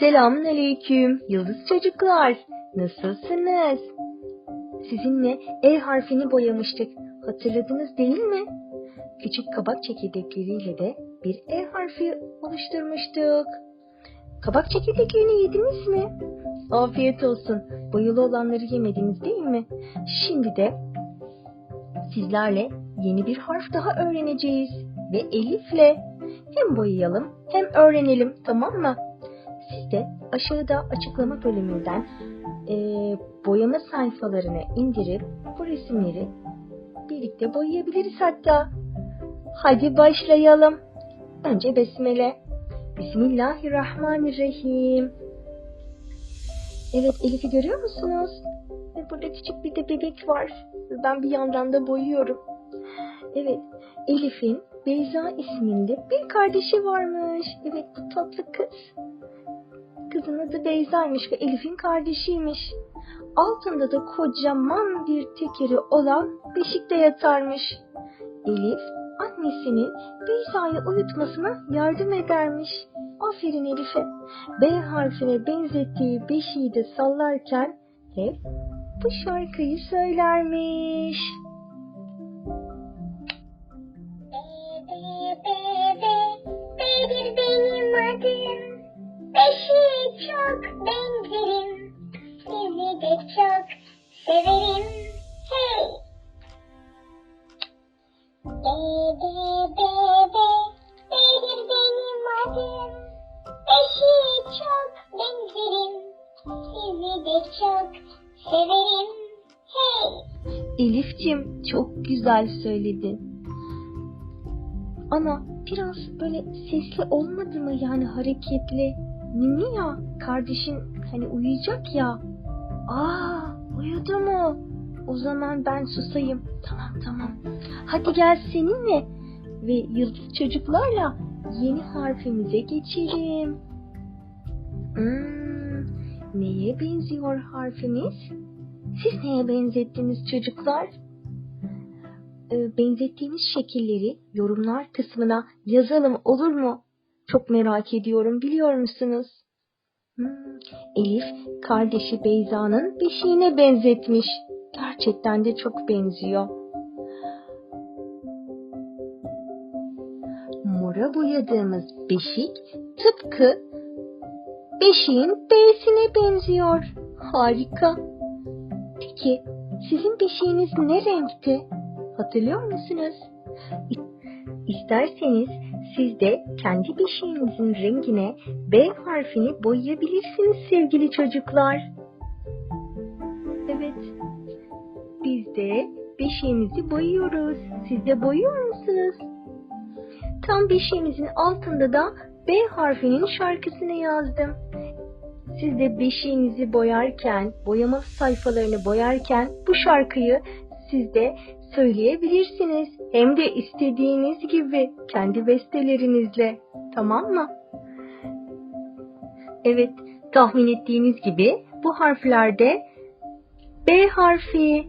Selamünaleyküm yıldız çocuklar. Nasılsınız? Sizinle E harfini boyamıştık. Hatırladınız değil mi? Küçük kabak çekirdekleriyle de bir E harfi oluşturmuştuk. Kabak çekirdeklerini yediniz mi? Afiyet olsun. Boyalı olanları yemediniz değil mi? Şimdi de sizlerle yeni bir harf daha öğreneceğiz. Ve Elif'le hem boyayalım hem öğrenelim tamam mı? Siz de aşağıda açıklama bölümünden e, boyama sayfalarını indirip bu resimleri birlikte boyayabiliriz hatta. Hadi başlayalım. Önce besmele. Bismillahirrahmanirrahim. Evet Elif'i görüyor musunuz? Burada küçük bir de bebek var. Ben bir yandan da boyuyorum. Evet Elif'in Beyza isminde bir kardeşi varmış. Evet bu tatlı kız. Kızın adı Beyza'ymış ve Elif'in kardeşiymiş. Altında da kocaman bir tekeri olan beşikte yatarmış. Elif annesinin Beyza'yı uyutmasına yardım edermiş. Aferin Elif'e. B harfine benzettiği beşiği de sallarken hep bu şarkıyı söylermiş. Çok benzerim. Sizi de çok severim. Hey! Bebe bebe Bedir benim adım. Beşiğe çok benzerim. Sizi de çok severim. Hey! Elif'cim çok güzel söyledin. Ama biraz böyle sesli olmadı mı yani hareketli? Ninni ya kardeşin hani uyuyacak ya. Aa uyudu mu? O zaman ben susayım. Tamam tamam. Hadi gel seninle ve yıldız çocuklarla yeni harfimize geçelim. Hmm, neye benziyor harfimiz? Siz neye benzettiniz çocuklar? e, benzettiğiniz şekilleri yorumlar kısmına yazalım olur mu? Çok merak ediyorum biliyor musunuz? Hmm, Elif kardeşi Beyza'nın beşiğine benzetmiş. Gerçekten de çok benziyor. Mora boyadığımız beşik tıpkı beşiğin B'sine benziyor. Harika. Peki sizin beşiğiniz ne renkti? Hatırlıyor musunuz? İsterseniz siz de kendi beşiğinizin rengine B harfini boyayabilirsiniz sevgili çocuklar. Evet. Biz de beşiğimizi boyuyoruz. Siz de boyuyor musunuz? Tam beşiğimizin altında da B harfinin şarkısını yazdım. Siz de beşiğinizi boyarken, boyama sayfalarını boyarken bu şarkıyı siz de söyleyebilirsiniz. Hem de istediğiniz gibi kendi bestelerinizle. Tamam mı? Evet, tahmin ettiğiniz gibi bu harflerde B harfi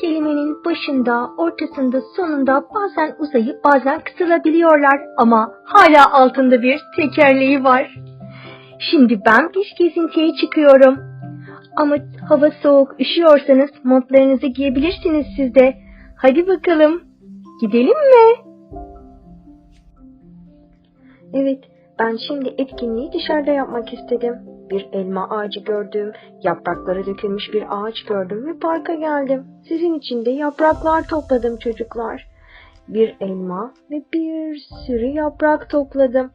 kelimenin başında, ortasında, sonunda bazen uzayıp bazen kısalabiliyorlar ama hala altında bir tekerleği var. Şimdi ben bir gezintiye çıkıyorum. Ama hava soğuk, üşüyorsanız montlarınızı giyebilirsiniz siz de. Hadi bakalım. Gidelim mi? Evet, ben şimdi etkinliği dışarıda yapmak istedim. Bir elma ağacı gördüm, yaprakları dökülmüş bir ağaç gördüm ve parka geldim. Sizin için de yapraklar topladım çocuklar. Bir elma ve bir sürü yaprak topladım.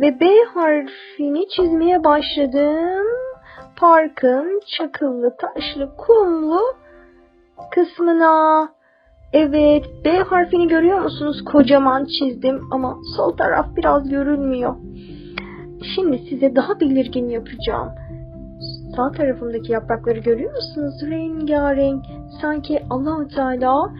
Ve B harfini çizmeye başladım. Parkın çakıllı, taşlı, kumlu kısmına. Evet, B harfini görüyor musunuz? Kocaman çizdim ama sol taraf biraz görünmüyor. Şimdi size daha belirgin yapacağım. Sağ tarafımdaki yaprakları görüyor musunuz? Rengarenk. Sanki Allahu Teala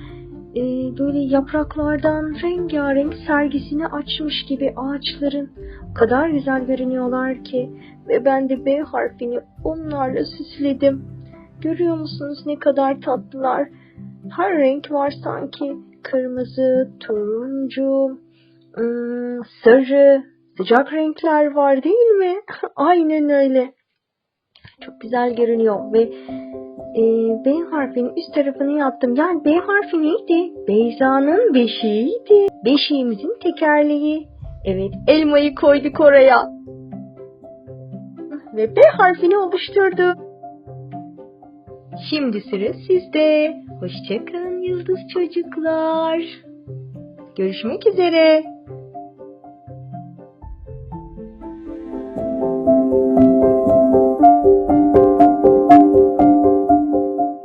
e, böyle yapraklardan rengarenk sergisini açmış gibi ağaçların. O kadar güzel görünüyorlar ki. Ve ben de B harfini onlarla süsledim. Görüyor musunuz ne kadar tatlılar? Her renk var sanki. Kırmızı, turuncu, ım, sarı, Sıcak renkler var değil mi? Aynen öyle. Çok güzel görünüyor ve e, B harfinin üst tarafını yaptım. Yani B harfi neydi? Beyza'nın beşiğiydi. Beşiğimizin tekerleği. Evet elmayı koyduk oraya. Ve B harfini oluşturduk. Şimdi sıra sizde. Hoşçakalın yıldız çocuklar. Görüşmek üzere.